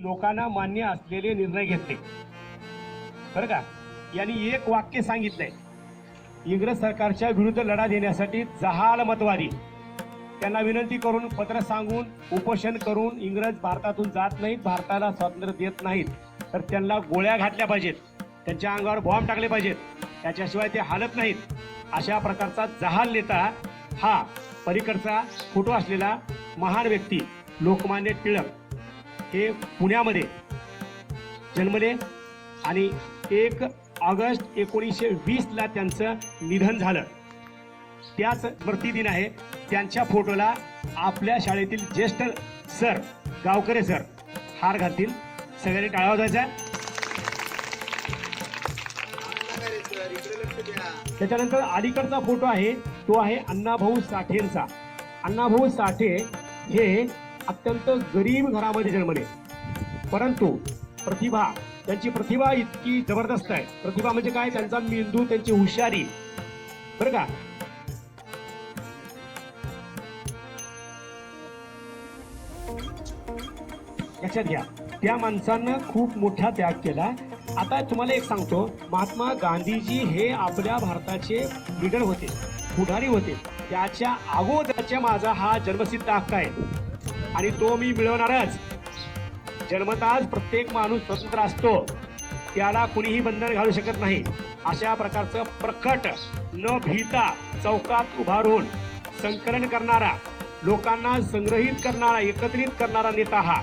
लोकांना मान्य असलेले निर्णय घेतले. बरं का? यांनी एक वाक्य सांगितलंय. इंग्रज सरकारच्या विरुद्ध लढा देण्यासाठी जहाल मतवारी त्यांना विनंती करून पत्र सांगून उपोषण करून इंग्रज भारतातून जात नाहीत भारताला स्वातंत्र्य देत नाहीत. तर त्यांना गोळ्या घातल्या पाहिजेत. त्यांच्या अंगावर बॉम्ब टाकले पाहिजेत. त्याच्याशिवाय ते हालत नाहीत. अशा प्रकारचा जहाल नेता हा पलीकडचा फोटो असलेला महान व्यक्ती लोकमान्य टिळक. हे पुण्यामध्ये जन्मले आणि एक ऑगस्ट एकोणीसशे वीसला त्यांचं निधन झालं. त्याच प्रतिदिन आहे. त्यांच्या फोटोला आपल्या शाळेतील ज्येष्ठ सर गावकरे सर हार घालतील. सगळ्यांनी टाळा वाजवायचा त्याच्यानंतर अलीकडचा फोटो आहे. तो आहे अण्णाभाऊ साठेंचा. अण्णाभाऊ साठे हे अत्यंत गरीब घरामध्ये जन्मले. परंतु प्रतिभा त्यांची प्रतिभा इतकी जबरदस्त आहे. प्रतिभा म्हणजे काय? त्यांचा मेंदू त्यांची हुशारी. बरं का? लक्षात घ्या. त्या माणसानं खूप मोठा त्याग केला. आता तुम्हाला एक सांगतो. महात्मा गांधीजी हे आपल्या भारताचे लीडर होते पुढारी होते. त्याच्या अगोदरच्या माझा हा जन्मसिद्ध हक्क आहे. आणि तो मी मिळवणारच. जन्मताच प्रत्येक माणूस स्वतंत्र असतो. त्याला कुणीही बंधन घालू शकत नाही. अशा प्रकारचं प्रकट न भीता चौकात उभारून संकलन करणारा लोकांना संग्रहित करणारा एकत्रित करणारा नेता हा.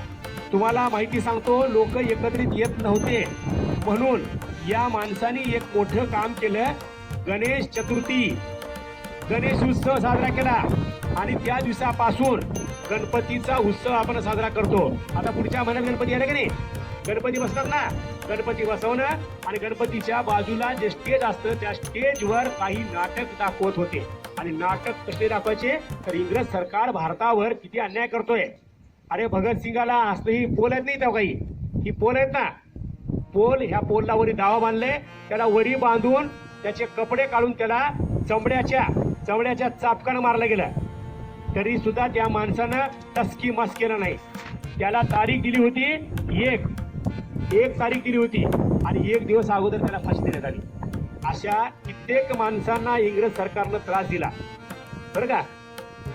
तुम्हाला माहिती सांगतो लोक एकत्रित येत नव्हते. म्हणून या माणसाने एक मोठं काम केलं गणेश चतुर्थी. गणेश उत्सव साजरा केला. आणि त्या दिवसापासून गणपतीचा उत्सव आपण साजरा करतो. आता पुढच्या महिन्यात गणपती आले की नाही? गणपती बसतात ना? गणपती बसवणं आणि गणपतीच्या बाजूला जे स्टेज असतं त्या स्टेजवर काही नाटक दाखवत होते. आणि नाटक कसे दाखवायचे? तर इंग्रज सरकार भारतावर किती अन्याय करतोय? अरे भगतसिंगाला असतं ही पोल आहेत नाही त्या काही. ही पोल आहेत ना? पोल ह्या पोलला वरी दावा बांधले त्याला वरी बांधून त्याचे कपडे काढून त्याला चमड्याच्या चमड्याच्या चापकानं मारलं गेलं. तरी सुद्धा त्या माणसानं तस्की मस केलं नाही. त्याला तारीख दिली होती एक. एक तारीख दिली होती. आणि एक दिवस अगोदर त्याला फाशी देण्यात आली. अशा कित्येक माणसांना इंग्रज सरकारनं त्रास दिला. बरं का?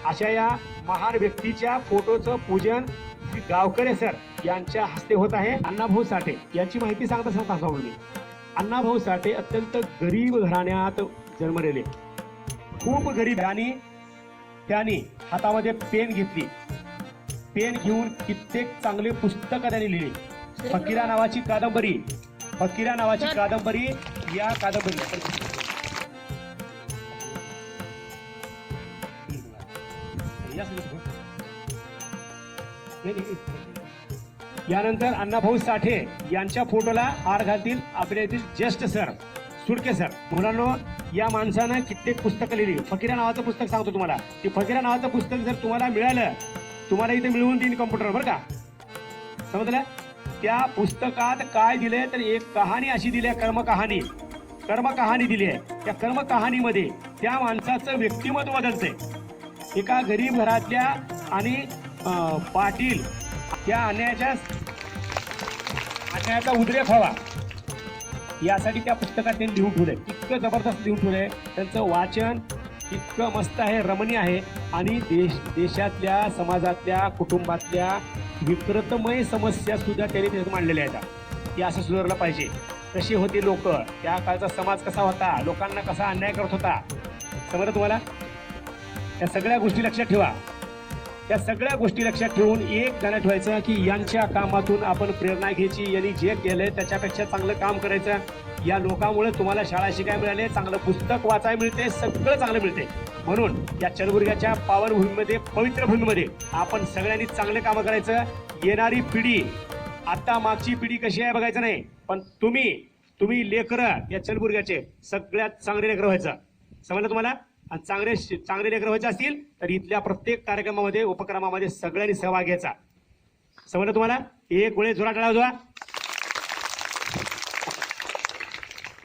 अशा या महान व्यक्तीच्या फोटोचं पूजन श्री गावकरे सर यांच्या हस्ते होत आहे. अण्णाभाऊ साठे. यांची माहिती सांगता सांगता मी. अण्णाभाऊ साठे अत्यंत गरीब घराण्यात जन्मलेले. खूप गरीब आणि त्यांनी हातामध्ये पेन घेतली. पेन घेऊन कित्येक चांगले पुस्तकं त्यांनी लिहिली. फकीरा नावाची कादंबरी. फकीरा नावाची कादंबरी या कादंबरी. यानंतर अण्णाभाऊ साठे यांच्या फोटोला हार घालतील आपल्या येथील ज्येष्ठ सर. सुडके सर मुलांनो या माणसानं कित्येक पुस्तकं लिहिली. फकीरा नावाचं पुस्तक सांगतो तुम्हाला. ते फकीरा नावाचं पुस्तक जर तुम्हाला मिळालं तुम्हाला इथे मिळवून देईन कॉम्प्युटर बरं का? समजलं? त्या पुस्तकात काय दिलंय तर एक कहाणी अशी दिली आहे कर्म कहाणी कर्म कहाणी दिली आहे. त्या कर्म कहाणीमध्ये त्या माणसाचं व्यक्तिमत्व बदलतंय एका गरीब घरातल्या आणि पाटील त्या अन्यायाच्या अन्यायाचा उद्रेक व्हावा. यासाठी त्या पुस्तकात त्यांनी लिहून ठेवलंय. इतकं जबरदस्त लिहून ठेवलंय. त्यांचं वाचन इतकं मस्त आहे रमणीय आहे. आणि देश देशातल्या समाजातल्या कुटुंबातल्या विकृतमय समस्या सुद्धा त्यांनी त्याच्यात मांडलेल्या आहेत. की असं सुधारलं पाहिजे. कशी होती लोक? त्या काळचा समाज कसा होता? लोकांना कसा अन्याय करत होता? समजलं तुम्हाला? या सगळ्या गोष्टी लक्षात ठेवा. त्या सगळ्या गोष्टी लक्षात ठेवून एक ध्यानात ठेवायचं की यांच्या कामातून आपण प्रेरणा घ्यायची यांनी जे केलंय त्याच्यापेक्षा चांगलं काम करायचं. या लोकांमुळे तुम्हाला शाळा शिकायला मिळाले चांगलं पुस्तक वाचायला मिळते सगळं चांगलं मिळते. म्हणून या चलबुर्ग्याच्या पावनभूमीमध्ये पवित्र भूमीमध्ये आपण सगळ्यांनी चांगले कामं करायचं. येणारी पिढी आता मागची पिढी कशी आहे बघायचं नाही पण तुम्ही तुम्ही लेकरं या चलबुर्ग्याचे सगळ्यात चांगले लेकरं व्हायचं. समजलं तुम्हाला? आणि चांगले चांगले लेकर व्हायचे असतील तर इथल्या प्रत्येक कार्यक्रमामध्ये उपक्रमामध्ये सगळ्यांनी सहभाग घ्यायचा. समजलं तुम्हाला? एक वेळेस जोरा टाळा जोरा